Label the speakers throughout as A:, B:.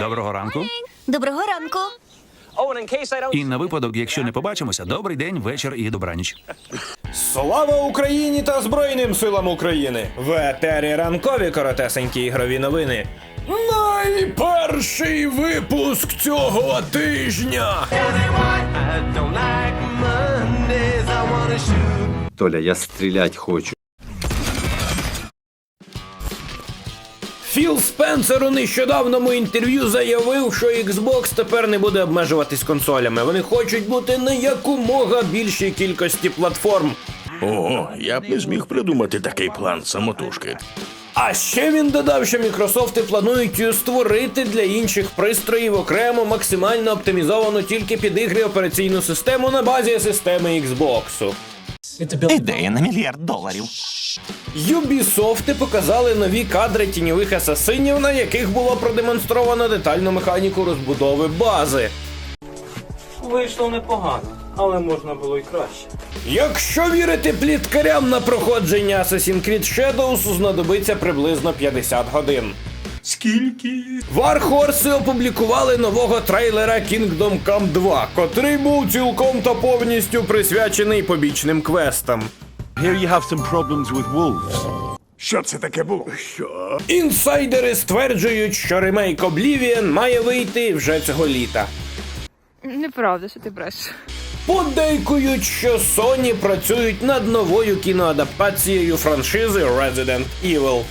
A: Доброго ранку.
B: Доброго ранку.
A: І на випадок, якщо не побачимося, добрий день, вечір і добраніч.
C: Слава Україні та Збройним силам України! В етері ранкові коротесенькі ігрові новини. Найперший випуск цього тижня.
D: Толя, я стрілять хочу.
C: Філ Спенсер у нещодавному інтерв'ю заявив, що Xbox тепер не буде обмежуватись консолями. Вони хочуть бути на якомога більшій кількості платформ.
E: Ого, я б не зміг придумати такий план самотужки.
C: А ще він додав, що Мікрософти планують створити для інших пристроїв окремо максимально оптимізовану тільки під ігри операційну систему на базі системи Xbox.
F: Ідея на мільярд доларів.
C: Ubisoft показали нові кадри тіньових асасинів, на яких було продемонстровано детальну механіку розбудови бази.
G: Вийшло непогано, але можна було й краще.
C: Якщо вірити пліткарям на проходження Assassin's Creed Shadows, знадобиться приблизно 50 годин.
E: Скільки?
C: Вархорси опублікували нового трейлера Kingdom Come 2, котрий був цілком та повністю присвячений побічним квестам.
H: Here you have some problems with wolves.
E: Що це таке було? Що?
C: Інсайдери стверджують, що ремейк Oblivion має вийти вже цього літа.
I: Неправда, що ти бреш.
C: Подейкують, що Sony працюють над новою кіноадаптацією франшизи Resident Evil.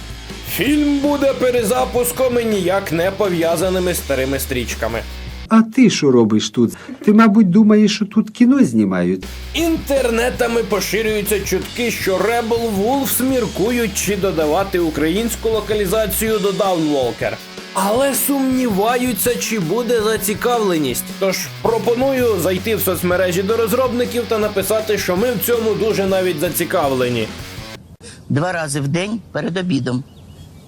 C: Фільм буде перезапуском і ніяк не пов'язаними старими стрічками.
D: А ти що робиш тут? Ти, мабуть, думаєш, що тут кіно знімають?
C: Інтернетами поширюються чутки, що Rebel Wolves міркують чи додавати українську локалізацію до Downwalker. Але сумніваються, чи буде зацікавленість. Тож пропоную зайти в соцмережі до розробників та написати, що ми в цьому дуже навіть зацікавлені.
J: два рази в день перед обідом.